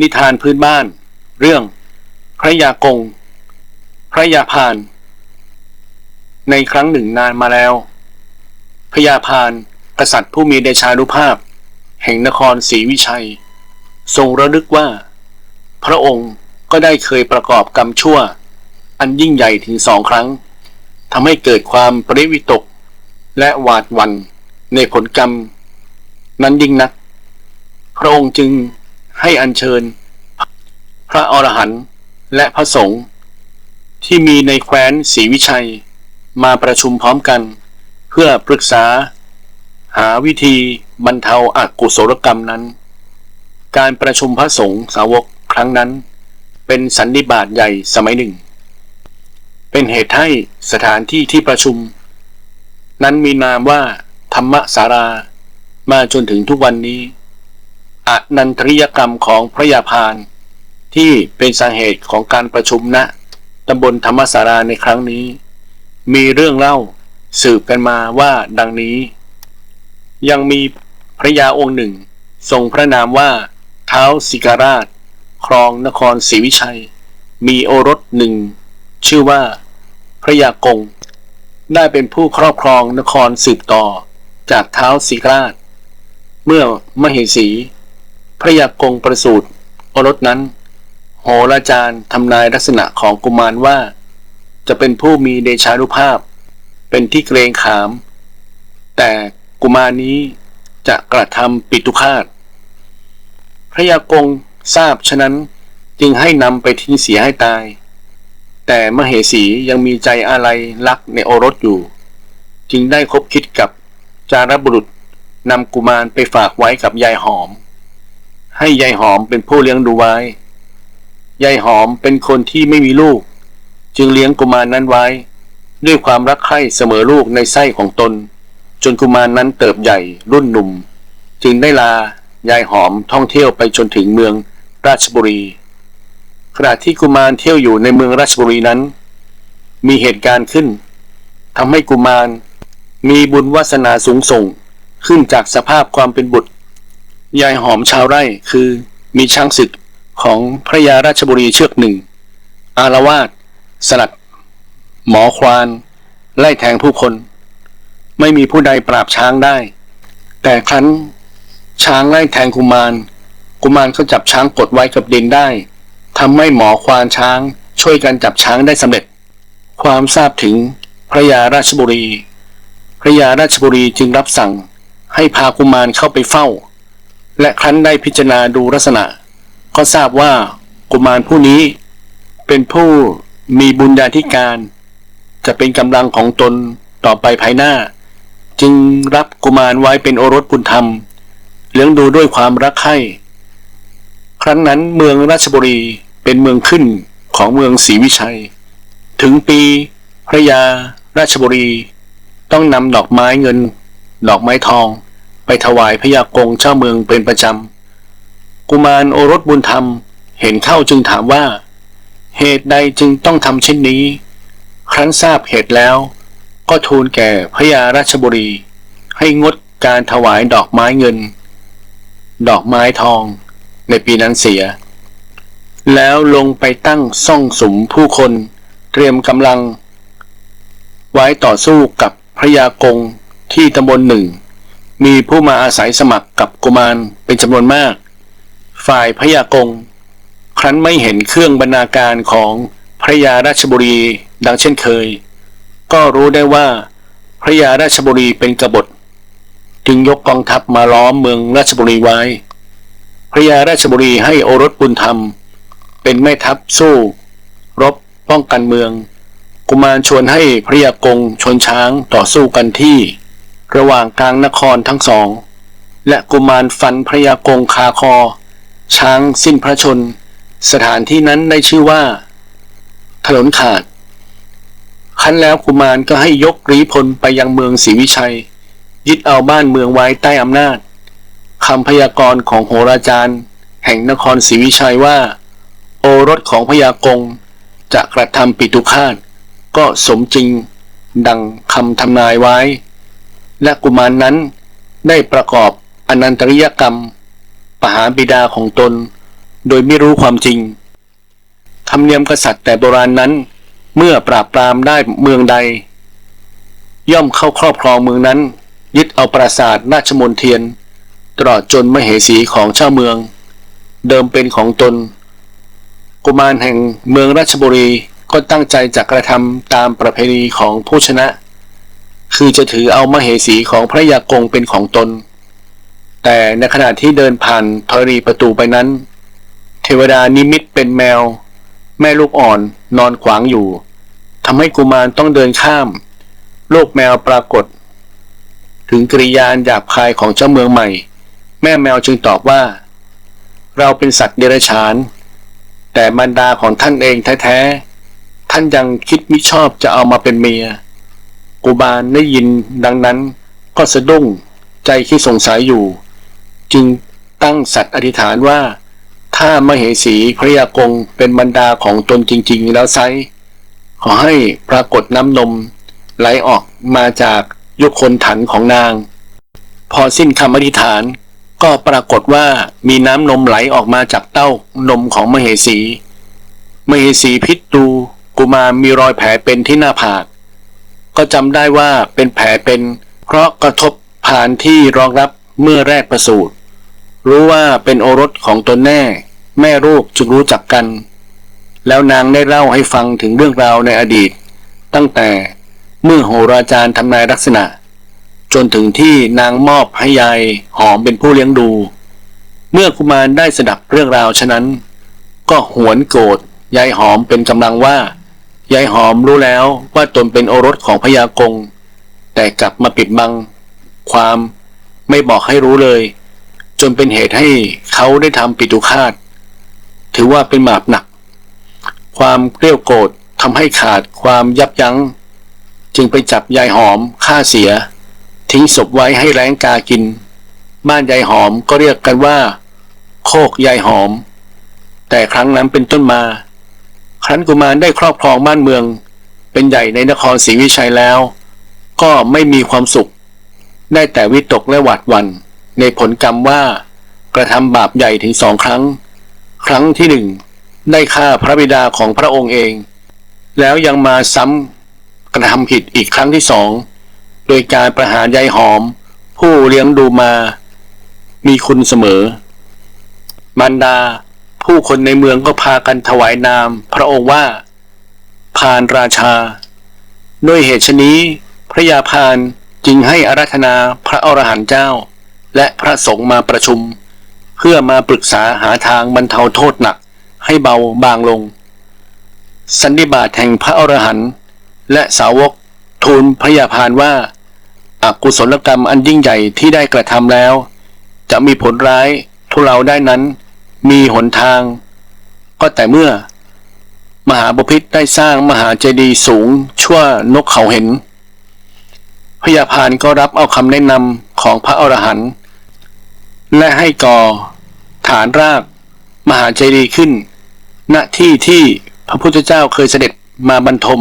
นิทานพื้นบ้าน เรื่อง พระยากง พระยาพาน ในครั้งหนึ่งนานมาแล้ว พระยาพาน กษัตริย์ผู้มีเดชานุภาพ แห่งนครศรีวิชัย ทรงระลึกว่า พระองค์ก็ได้เคยประกอบกรรมชั่ว อันยิ่งใหญ่ถึงสองครั้งทำให้เกิดความปริวิตก และหวาดวันในผลกรรม นั้นยิ่งนัก พระองค์จึง ให้อัญเชิญ พระอรหันต์และพระสงฆ์ที่มีในแคว้นศรีวิชัย มาประชุมพร้อมกัน เพื่อปรึกษา หาวิธีบรรเทาอากุศลกรรมนั้น การประชุมพระสงฆ์สาวกครั้งนั้น เป็นสันนิบาตใหญ่สมัยหนึ่ง เป็นเหตุให้สถานที่ที่ประชุม นั้นมีนามว่า ธรรมสารามาจนถึงทุกวันนี้ อนันตริยกรรมของพระยาพานที่เป็นสาเหตุของการประชุมณตำบลธรรมสาราในครั้งนี้ มีเรื่องเล่าสืบกันมาว่าดังนี้ ยังมีพระยาองค์หนึ่ง ทรงพระนามว่าเท้าสิการาช ครองนครศรีวิชัย มีโอรสหนึ่ง ชื่อว่า พระยากง ได้เป็นผู้ครอบครองนครสืบต่อจากเท้าสิการาช เมื่อมเหสี ระยากงประสูติโอรสนั้น โหราจารย์ทำนายลักษณะของกุมารว่า จะเป็นผู้มีเดชานุภาพ เป็นที่เกรงขาม แต่กุมารนี้จะกระทำปิตุคาตพระยากงทราบฉะนั้นจึงให้นำไปทิ้งเสียให้ตาย แต่มเหสียังมีใจอะไรรักในโอรสอยู่ จึงได้คบคิดกับจารบุรุษนำกุมารไปฝากไว้กับยายหอม ให้ยายหอมเป็นผู้เลี้ยงดูไว้ ยายหอมเป็นคนที่ไม่มีลูก จึงเลี้ยงกุมารนั้นไว้ ด้วยความรักใคร่เสมอลูกในไส้ของตน จนกุมารนั้นเติบใหญ่รุ่นหนุ่ม จึงได้ลายายหอมท่องเที่ยวไปจนถึงเมืองราชบุรี ขณะที่กุมารเที่ยวอยู่ในเมืองราชบุรีนั้น มีเหตุการณ์ขึ้นทำให้กุมารมีบุญวาสนาสูงส่งขึ้นจากสภาพความเป็นบุตร ยายหอมชาวไร่คือมีช้างศึกของพระยาราชบุรีเชือกหนึ่ง อารวาสสลัด หมอควาน ไล่แทงผู้คน ไม่มีผู้ใดปราบช้างได้ แต่ครั้น ช้างไล่แทงกุมาร กุมารก็จับช้างกดไว้กับดินได้ทำให้หมอควานช้างช่วยกันจับช้างได้สำเร็จ ความทราบถึงพระยาราชบุรี พระยาราชบุรีจึงรับสั่งให้พากุมารเข้าไปเฝ้า และครั้นได้พิจารณาดูลักษณะ ก็ทราบว่ากุมารผู้นี้ เป็นผู้มีบุญญาธิการ จะเป็นกำลังของตนต่อไปภายหน้า จึงรับกุมารไว้เป็นโอรสบุญธรรม เลี้ยงดูด้วยความรักใคร่ครั้งนั้นเมืองราชบุรีเป็นเมืองขึ้นของเมืองศรีวิชัย ถึงปีพระยาราชบุรี ต้องนำดอกไม้เงิน ดอกไม้ทอง ไปถวายพยากงเจ้าเมืองเป็นประจำ กุมารโอรสบุญธรรมเห็นเข้าจึงถามว่า เหตุใดจึงต้องทำเช่นนี้ ครั้นทราบเหตุแล้ว ก็ทูลแก่พระยาราชบุรี ให้งดการถวายดอกไม้เงิน ดอกไม้ทองในปีนั้นเสีย แล้วลงไปตั้งซ่องสมผู้คนเตรียมกำลัง ไว้ต่อสู้กับพระยากงที่ตำบลหนึ่ง มีผู้มาอาศัยสมัครกับกุมารเป็นจำนวนมาก ฝ่ายพระยากง ครั้นไม่เห็นเครื่องบรรณาการของพระยาราชบุรีดังเช่นเคย ก็รู้ได้ว่าพระยาราชบุรีเป็นกบฏ จึงยกกองทัพมาล้อมเมืองราชบุรีไว้ พระยาราชบุรีให้โอรสบุญธรรม เป็นแม่ทัพสู้ รบป้องกันเมือง กุมารชวนให้พระยากงชนช้างต่อสู้กันที่ ระหว่างกลางนครทั้งสอง และกุมารฟันพระยากงคาคอ ช้างสิ้นพระชน สถานที่นั้นได้ชื่อว่า ถนนขาดคันแล้วกุมารก็ให้ยกรีพลไปยังเมืองศรีวิชัย ยึดเอาบ้านเมืองไว้ใต้อำนาจคำพยากรณ์ของโหราจารย์ แห่งนครศรีวิชัยว่า โอรสของพยากงจะกระทำปิตุคาตก็สมจริง ดังคำทำนายไว้ และกุมารนนั้นได้ประกอบอนันตริยกรรม ปหาบิดาของตน โดยไม่รู้ความจริง ธรรมเนียมกษัตริย์แต่โบราณนั้น เมื่อปราบปรามได้เมืองใด ย่อมเข้าครอบครองเมืองนั้น ยึดเอาปราสาทราชมนเทียน ตลอดจนมเหสีของเจ้าเมือง เดิมเป็นของตน กุมารแห่งเมืองราชบุรีก็ตั้งใจจะกระทำตามประเพณีของผู้ชนะ คือจะถือเอามเหสีของพระยากงเป็นของตน แต่ในขณะที่เดินผ่านธรณีประตูไปนั้น เทวดานิมิตเป็นแมว แม่ลูกอ่อนนอนขวางอยู่ทำให้กุมารต้องเดินข้าม โลกแมวปรากฏ ถึงกริยานหยาบคายของเจ้าเมืองใหม่ แม่แมวจึงตอบว่า เราเป็นสัตว์เดรัจฉาน แต่มารดาของท่านเองแท้ๆ ท่านยังคิดมิชอบจะเอามาเป็นเมีย กุบาลได้ยินดังนั้นก็สะดุ้งใจคิดสงสัยอยู่ จึงตั้งสัตว์อธิษฐานว่า ถ้ามเหสีพระยากงเป็นบรรดาของตนจริง ๆ แล้วไซขอให้ปรากฏน้ำนมไหลออกมาจากยุคนถันของนาง พอสิ้นคำอธิษฐานก็ปรากฏว่ามีน้ำนมไหลออกมาจากเต้านมของมเหสี มเหสีพิษดูกุมารมีรอยแผลเป็นที่หน้าผาก ก็จำได้ว่าเป็นแผลเป็น เพราะกระทบผ่านที่รองรับเมื่อแรกประสูติรู้ว่าเป็นโอรสของตนแน่ แม่ลูกจึงรู้จักกัน แล้วนางได้เล่าให้ฟังถึงเรื่องราวในอดีต ตั้งแต่เมื่อโหราจารย์ทำนายลักษณะ จนถึงที่นางมอบให้ยายหอมเป็นผู้เลี้ยงดู เมื่อกุมารได้สดับเรื่องราวฉะนั้น ก็หวนโกรธยายหอมเป็นกำลังว่า ยายหอมรู้แล้วว่าตนเป็นโอรสของพญากง แต่กลับมาปิดบัง ความไม่บอกให้รู้เลย จนเป็นเหตุให้เขาได้ทำปิตุคาตถือว่าเป็นบาปหนัก ความเกลียวโกรธทำให้ขาดความยับยัง้ง จึงไปจับยายหอมฆ่าเสีย ทิ้งศพไว้ให้แรงกากิน บ้านยายหอมก็เรียกกันว่า โคกยายหอม แต่ครั้งนั้นเป็นต้นมา ครั้นกุมารได้ครอบครองบ้านเมือง เป็นใหญ่ในนครศรีวิชัยแล้ว ก็ไม่มีความสุข ได้แต่วิตกและหวาดหวัน่นในผลกรรมว่ากระทำบาปใหญ่ถึงสองครั้ง ครั้งที่หนึ่งได้ฆ่าพระบิดาของพระองค์เอง แล้วยังมาซ้ำกระทำผิดอีกครั้งที่สองโดยการประหารยายหอม ผู้เลี้ยงดูมา มีคุณเสมอมารดา ผู้คนในเมืองก็พากันถวายนาม พระองค์ว่า พานราชา ด้วยเหตุชนี้ พระยาพานจึงให้อารัธนาพระอรหันต์เจ้า และพระสงฆ์มาประชุม เพื่อมาปรึกษาหาทางบรรเทาโทษหนักให้เบาบางลง สันนิบาตแห่งพระอรหันต์และสาวกทูลพระยาพานว่าอากุศลกรรมอันยิ่งใหญ่ที่ได้กระทำแล้ว จะมีผลร้ายทุเราได้นั้น มีหนทาง ก็แต่เมื่อ มหาบพิตรได้สร้างมหาเจดีย์สูงชั่วนกเขาเห็นพยาพานก็รับเอาคำแนะนำของพระอรหันต์และให้ก่อฐานรากมหาเจดีย์ขึ้น ณที่ที่พระพุทธเจ้าเคยเสด็จมาบรรทม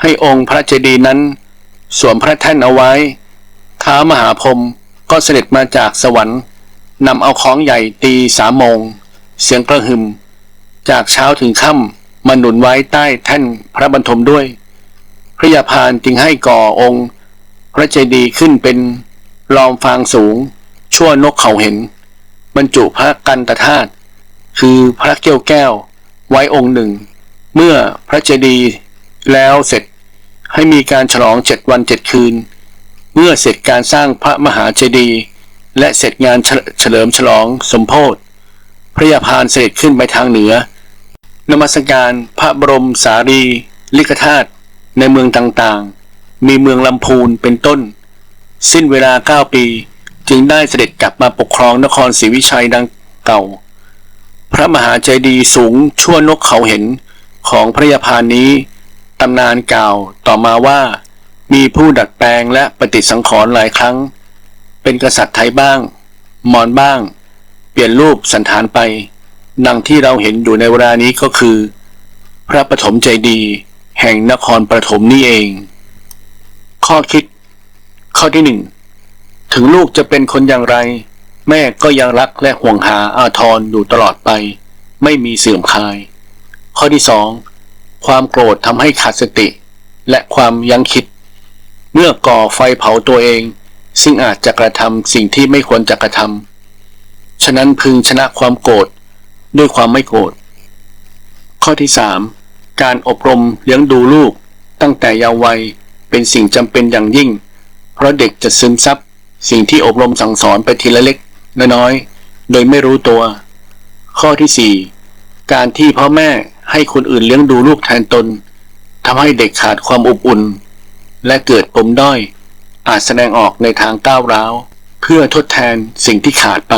ให้องค์พระเจดีย์นั้น สวมพระแท่นเอาไว้ ท้ามหาพรหมก็เสด็จมาจากสวรรค์ นำเอาของใหญ่ตีสามโมง เสียงกระหึ่มจากเช้าถึงค่ำมาหนุนไว้ใต้แท่นพระบรรทมด้วย พระยาพานจึงให้ก่อองค์ พระเจดีย์ขึ้นเป็นลอมฟางสูง ชั่วนกเขาเห็น บรรจุพระกันตธาตุคือพระเกี้ยวแก้ว ไว้องค์หนึ่ง เมื่อพระเจดีย์แล้วเสร็จให้มีการฉลองเจ็ดวันเจ็ดคืน เมื่อเสร็จการสร้างพระมหาเจดีย์ และเสร็จงานเฉลิมฉลองสมโพธิพระยาพานเสด็จขึ้นไปทางเหนือ นมัสการพระบรมสารีลิกธาตุในเมืองต่างๆ มีเมืองลำพูนเป็นต้น สิ้นเวลาเก้าปี จึงได้เสด็จกลับมาปกครองนครศรีวิชัยดังเก่า พระมหาเจดีสูงชั่วนกเขาเห็นของพระยาพานนี้ตำนานกล่าวต่อมาว่า มีผู้ดัดแปลงและปฏิสังขรณ์หลายครั้ง เป็นกษัตริย์ไทยบ้าง มอญบ้าง เปลี่ยนรูปสันฐานไป ดังที่เราเห็นอยู่ในเวลานี้ก็คือ พระปฐมเจดี แห่งนครปฐมนี่เอง ข้อคิด ข้อที่หนึ่งถึงลูกจะเป็นคนอย่างไร แม่ก็ยังรักและห่วงหาอาทรอยู่ตลอดไป ไม่มีเสื่อมคลาย ข้อที่สองความโกรธทำให้ขาดสติ และความยั้งคิด เมื่อก่อไฟเผาตัวเอง ซึ่งอาจจะกระทำสิ่งที่ไม่ควรจะกระทำฉะนั้นพึงชนะความโกรธด้วยความไม่โกรธข้อที่สามการอบรมเลี้ยงดูลูก ตั้งแต่เยาว์วัยเป็นสิ่งจำเป็นอย่างยิ่ง เพราะเด็กจะซึมซับสิ่งที่อบรมสั่งสอนไปทีละเล็กน้อยโดยไม่รู้ตัว ข้อที่สี่การที่พ่อแม่ให้คนอื่นเลี้ยงดูลูกแทนตนทำให้เด็กขาดความอบอุ่น และเกิดปมด้อย อาจแสดงออกในทางก้าวร้าว เพื่อทดแทนสิ่งที่ขาดไป